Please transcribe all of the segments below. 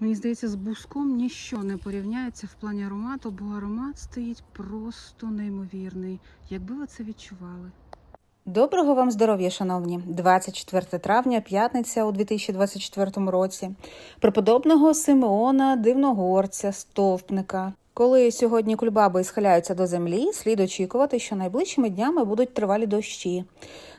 Мені здається, з буском ніщо не порівняється в плані аромату, бо аромат стоїть просто неймовірний. Якби ви це відчували. Доброго вам здоров'я, шановні! 24 травня, п'ятниця у 2024 році. Преподобного Симеона, дивногорця, стовпника. Коли сьогодні кульбаби схиляються до землі, слід очікувати, що найближчими днями будуть тривалі дощі.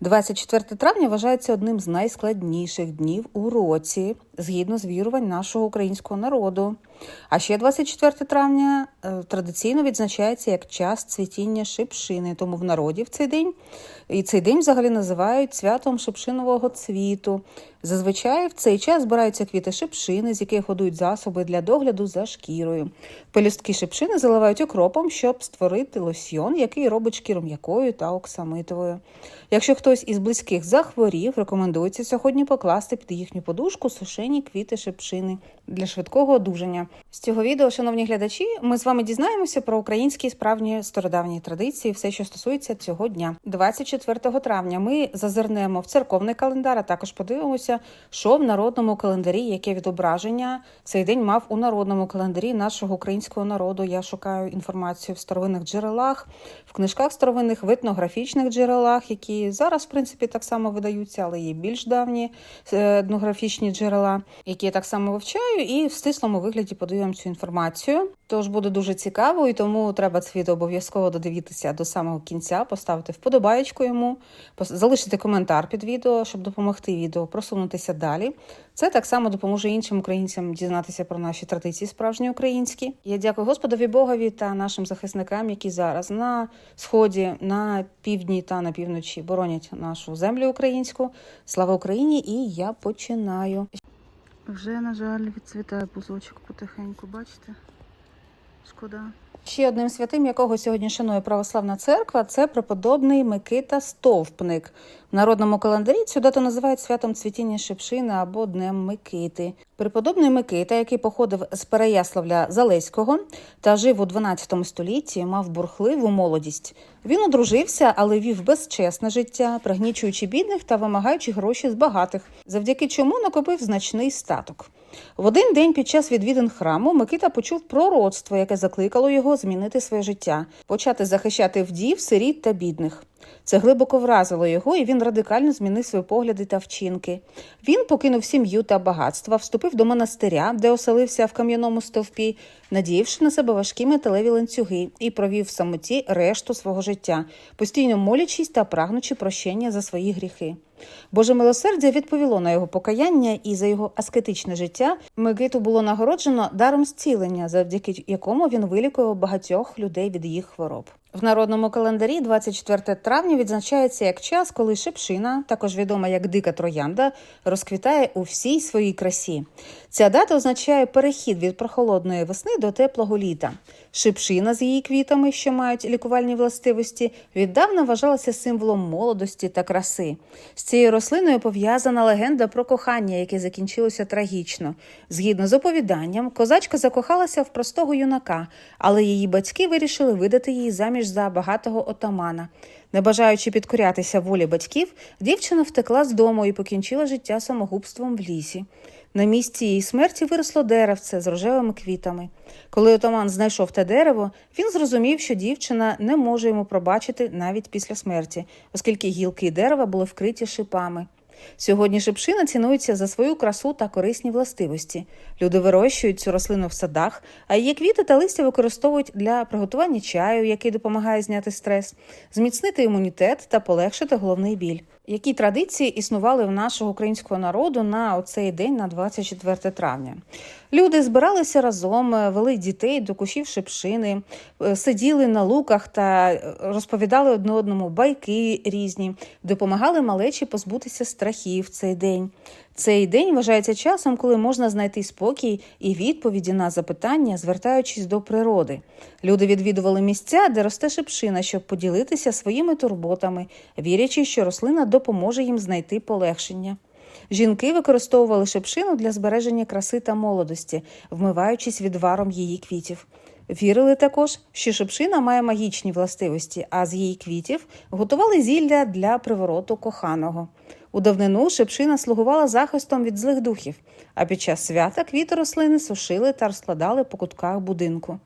24 травня вважається одним з найскладніших днів у році, згідно з вірувань нашого українського народу. А ще 24 травня е, традиційно відзначається як час цвітіння шипшини, тому в народі в цей день і цей день взагалі називають святом шипшинового цвіту. Зазвичай в цей час збираються квіти шипшини, з яких годують засоби для догляду за шкірою. Пелюстки шипшини заливають окропом, щоб створити лосьйон, який робить шкіру м'якою та оксамитовою. Якщо хтось із близьких захворів, рекомендується сьогодні покласти під їхню подушку сушені квіти шипшини для швидкого одужання. З цього відео, шановні глядачі, ми з вами дізнаємося про українські справжні стародавні традиції, все, що стосується цього дня. 24 травня ми зазирнемо в церковний календар, а також подивимося, що в народному календарі, яке відображення цей день мав у народному календарі нашого українського народу. Я шукаю інформацію в старовинних джерелах, в книжках старовинних, в етнографічних джерелах, які зараз, в принципі, так само видаються, але є більш давні е, етнографічні джерела, які я так само вивчаю, і в стислому вигляді подаю вам цю інформацію. Тож буде дуже цікаво, і тому треба це відео обов'язково додивитися до самого кінця, поставити вподобаєчку йому, залишити коментар під відео, щоб допомогти відео просунутися далі. Це так само допоможе іншим українцям дізнатися про наші традиції справжні українські. Я дякую Господові Богові та нашим захисникам, які зараз на сході, на півдні та на півночі боронять нашу землю українську. Слава Україні! І я починаю. Вже, на жаль, відцвітає бузочок потихеньку, бачите? Шкода. Ще одним святим, якого сьогодні шанує православна церква, це преподобний Микита Стовпник. В народному календарі цю дату називають святом цвітіння Шипшини або Днем Микити. Преподобний Микита, який походив з Переяславля Залеського та жив у 12 столітті, мав бурхливу молодість. Він одружився, але вів безчесне життя, пригнічуючи бідних та вимагаючи гроші з багатих, завдяки чому накопив значний статок. В один день під час відвідин храму Микита почув пророцтво, яке закликало його змінити своє життя, почати захищати вдів, сиріт та бідних. Це глибоко вразило його, і він радикально змінив свої погляди та вчинки. Він покинув сім'ю та багатства, вступив до монастиря, де оселився в кам'яному стовпі, надіявши на себе важкі металеві ланцюги, і провів в самоті решту свого життя, постійно молячись та прагнучи прощення за свої гріхи. Боже милосердя відповіло на його покаяння, і за його аскетичне життя Микиту було нагороджено даром зцілення, завдяки якому він вилікував багатьох людей від їх хвороб. В народному календарі 24 травня відзначається як час, коли шипшина, також відома як дика троянда, розквітає у всій своїй красі. Ця дата означає перехід від прохолодної весни до теплого літа. Шипшина з її квітами, що мають лікувальні властивості, віддавна вважалася символом молодості та краси. З цією рослиною пов'язана легенда про кохання, яке закінчилося трагічно. Згідно з оповіданням, козачка закохалася в простого юнака, але її батьки вирішили видати її заміж за багатого отамана. Не бажаючи підкорятися волі батьків, дівчина втекла з дому і покінчила життя самогубством в лісі. На місці її смерті виросло деревце з рожевими квітами. Коли отаман знайшов те дерево, він зрозумів, що дівчина не може йому пробачити навіть після смерті, оскільки гілки дерева були вкриті шипами. Сьогодні шипшина цінується за свою красу та корисні властивості. Люди вирощують цю рослину в садах, а її квіти та листя використовують для приготування чаю, який допомагає зняти стрес, зміцнити імунітет та полегшити головний біль. Які традиції існували в нашого українського народу на оцей день, на 24 травня? Люди збиралися разом, е, вели дітей до кущів шипшини, е, сиділи на луках та е, розповідали одне одному байки різні, допомагали малечі позбутися страхів цей день. Цей день вважається часом, коли можна знайти спокій і відповіді на запитання, звертаючись до природи. Люди відвідували місця, де росте шипшина, щоб поділитися своїми турботами, вірячи, що рослина допоможе їм знайти полегшення. Жінки використовували шипшину для збереження краси та молодості, вмиваючись відваром її квітів. Вірили також, що шипшина має магічні властивості, а з її квітів готували зілля для привороту коханого. У давнину шипшина слугувала захистом від злих духів, а під час свята квіти рослини сушили та розкладали по кутках будинку.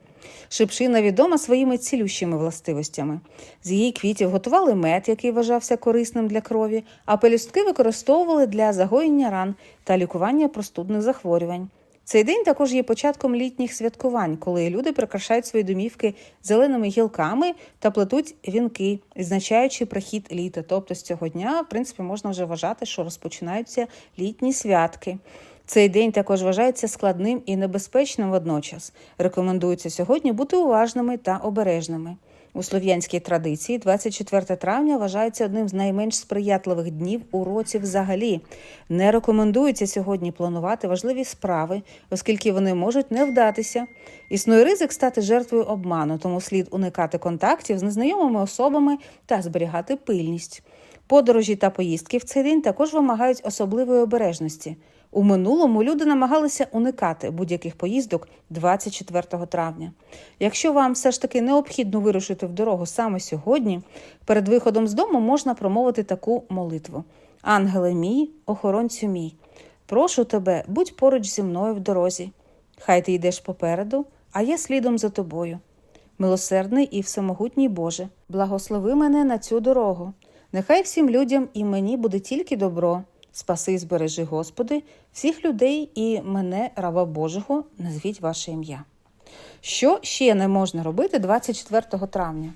Шипшина відома своїми цілющими властивостями. З її квітів готували мед, який вважався корисним для крові, а пелюстки використовували для загоєння ран та лікування простудних захворювань. Цей день також є початком літніх святкувань, коли люди прикрашають свої домівки зеленими гілками та плетуть вінки, відзначаючи прихід літа. Тобто з цього дня, в принципі, можна вже вважати, що розпочинаються літні святки. Цей день також вважається складним і небезпечним водночас. Рекомендується сьогодні бути уважними та обережними. У слов'янській традиції 24 травня вважається одним з найменш сприятливих днів у році взагалі. Не рекомендується сьогодні планувати важливі справи, оскільки вони можуть не вдатися. Існує ризик стати жертвою обману, тому слід уникати контактів з незнайомими особами та зберігати пильність. Подорожі та поїздки в цей день також вимагають особливої обережності. У минулому люди намагалися уникати будь-яких поїздок 24 травня. Якщо вам все ж таки необхідно вирушити в дорогу саме сьогодні, перед виходом з дому можна промовити таку молитву: Ангеле мій, охоронцю мій, прошу тебе, будь поруч зі мною в дорозі. Хай ти йдеш попереду, а я слідом за тобою. Милосердний і всемогутній Боже, благослови мене на цю дорогу. Нехай всім людям і мені буде тільки добро. Спаси і збережи, Господи, всіх людей і мене, раба Божого, назвіть ваше ім'я. Що ще не можна робити 24 травня?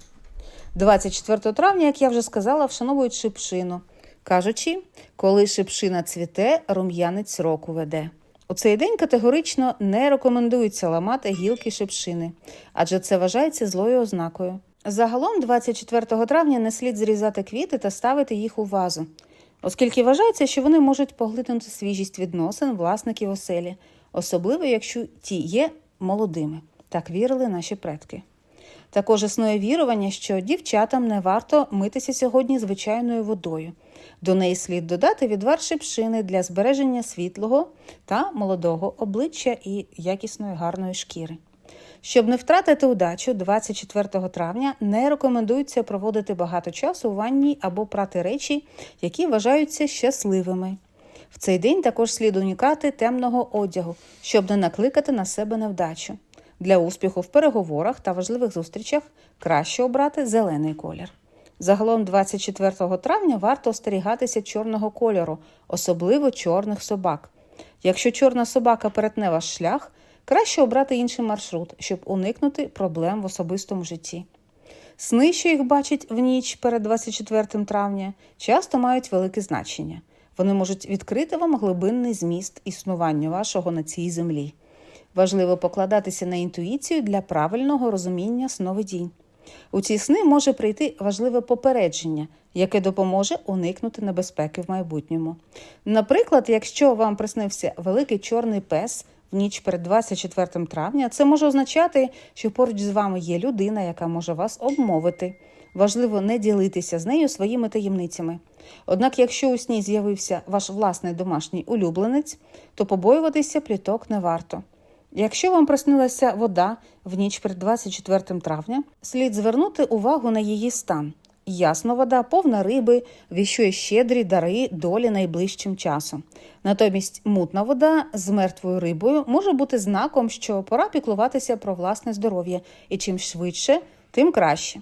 24 травня, як я вже сказала, вшановують шипшину, кажучи, коли шипшина цвіте, рум'янець року веде. У цей день категорично не рекомендується ламати гілки шипшини, адже це вважається злою ознакою. Загалом, 24 травня не слід зрізати квіти та ставити їх у вазу, оскільки вважається, що вони можуть поглинути свіжість відносин власників оселі, особливо якщо ті є молодими. Так вірили наші предки. Також існує вірування, що дівчатам не варто митися сьогодні звичайною водою. До неї слід додати відвар шипшини для збереження світлого та молодого обличчя і якісної гарної шкіри. Щоб не втратити удачу, 24 травня не рекомендується проводити багато часу у ванні або прати речі, які вважаються щасливими. В цей день також слід уникати темного одягу, щоб не накликати на себе невдачу. Для успіху в переговорах та важливих зустрічах краще обрати зелений колір. Загалом 24 травня варто остерігатися чорного кольору, особливо чорних собак. Якщо чорна собака перетне ваш шлях, краще обрати інший маршрут, щоб уникнути проблем в особистому житті. Сни, що їх бачать в ніч перед 24 травня, часто мають велике значення. Вони можуть відкрити вам глибинний зміст існування вашого на цій землі. Важливо покладатися на інтуїцію для правильного розуміння сновидінь. У ці сни може прийти важливе попередження, яке допоможе уникнути небезпеки в майбутньому. Наприклад, якщо вам приснився великий чорний пес в ніч перед 24 травня, це може означати, що поруч з вами є людина, яка може вас обмовити. Важливо не ділитися з нею своїми таємницями. Однак, якщо у сні з'явився ваш власний домашній улюбленець, то побоюватися пліток не варто. Якщо вам приснилася вода в ніч перед 24 травня, слід звернути увагу на її стан. Ясно, вода повна риби, віщує щедрі дари долі найближчим часом. Натомість мутна вода з мертвою рибою може бути знаком, що пора піклуватися про власне здоров'я, і чим швидше, тим краще.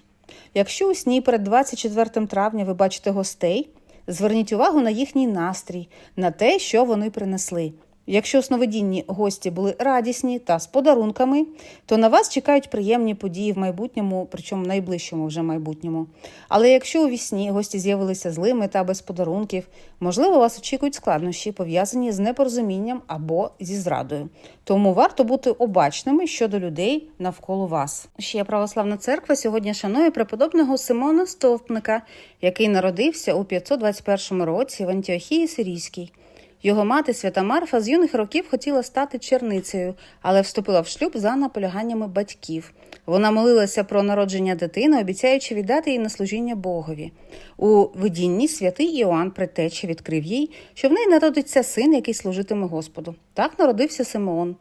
Якщо у сні перед 24 травня ви бачите гостей, зверніть увагу на їхній настрій, на те, що вони принесли. Якщо сновидінні гості були радісні та з подарунками, то на вас чекають приємні події в майбутньому, причому найближчому вже майбутньому. Але якщо у вісні гості з'явилися злими та без подарунків, можливо, вас очікують складнощі, пов'язані з непорозумінням або зі зрадою. Тому варто бути обачними щодо людей навколо вас. Ще православна церква сьогодні шанує преподобного Симона Стовпника, який народився у 521 році в Антіохії Сирійській. Його мати свята Марфа з юних років хотіла стати черницею, але вступила в шлюб за наполяганнями батьків. Вона молилася про народження дитини, обіцяючи віддати її на служіння Богові. У видінні святий Іоанн Предтеча відкрив їй, що в неї народиться син, який служитиме Господу. Так народився Симеон.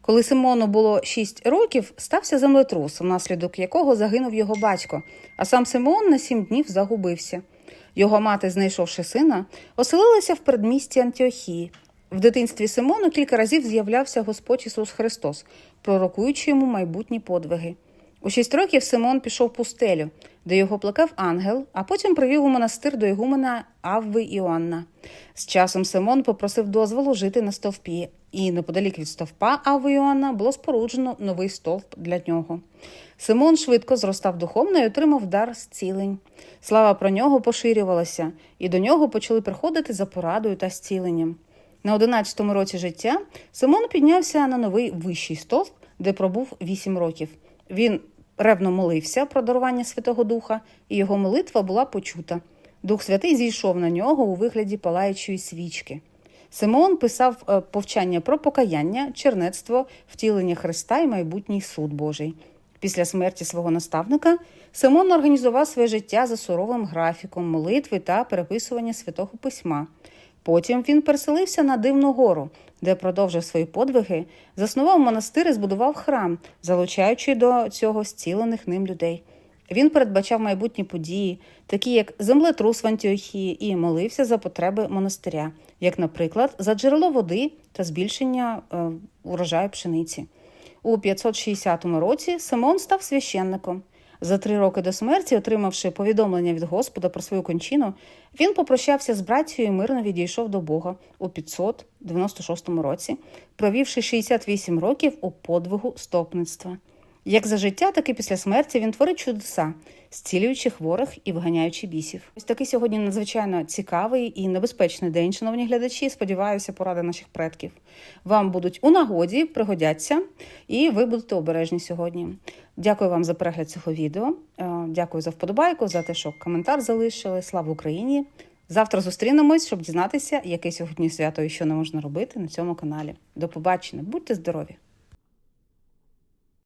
Коли Симону було шість років, стався землетрус, внаслідок якого загинув його батько, а сам Симеон на сім днів загубився. Його мати, знайшовши сина, оселилася в передмісті Антіохії. В дитинстві Симону кілька разів з'являвся Господь Ісус Христос, пророкуючи йому майбутні подвиги. У шість років Симон пішов в пустелю, де його плакав ангел, а потім привів у монастир до ігумена Авви Іоанна. З часом Симон попросив дозволу жити на стовпі, і неподалік від стовпа Авви Іоанна було споруджено новий стовп для нього. Симон швидко зростав духовно і отримав дар зцілень. Слава про нього поширювалася, і до нього почали приходити за порадою та зціленням. На 11-му році життя Симон піднявся на новий вищий стовп, де пробув 8 років. Він ревно молився про дарування Святого Духа, і його молитва була почута. Дух Святий зійшов на нього у вигляді палаючої свічки. Симеон писав е, повчання про покаяння, чернецтво, втілення Христа і майбутній суд Божий. Після смерті свого наставника Симон організував своє життя за суровим графіком молитви та переписування святого письма. Потім він переселився на Дивну гору, де продовжив свої подвиги, заснував монастир і збудував храм, залучаючи до цього зцілених ним людей. Він передбачав майбутні події, такі як землетрус в Антіохії, і молився за потреби монастиря, як, наприклад, за джерело води та збільшення е, урожаю пшениці. У 560 році Симон став священником. За три роки до смерті, отримавши повідомлення від Господа про свою кончину, він попрощався з братією і мирно відійшов до Бога у 596 році, провівши 68 років у подвигу стопництва. Як за життя, так і після смерті він творить чудеса, зцілюючи хворих і виганяючи бісів. Ось такий сьогодні надзвичайно цікавий і небезпечний день, шановні глядачі. Сподіваюся, поради наших предків вам будуть у нагоді, пригодяться, і ви будете обережні сьогодні. Дякую вам за перегляд цього відео. Е, Дякую за вподобайку, за те, що коментар залишили. Слава Україні! Завтра зустрінемось, щоб дізнатися, яке сьогодні свято і що не можна робити на цьому каналі. До побачення, будьте здорові!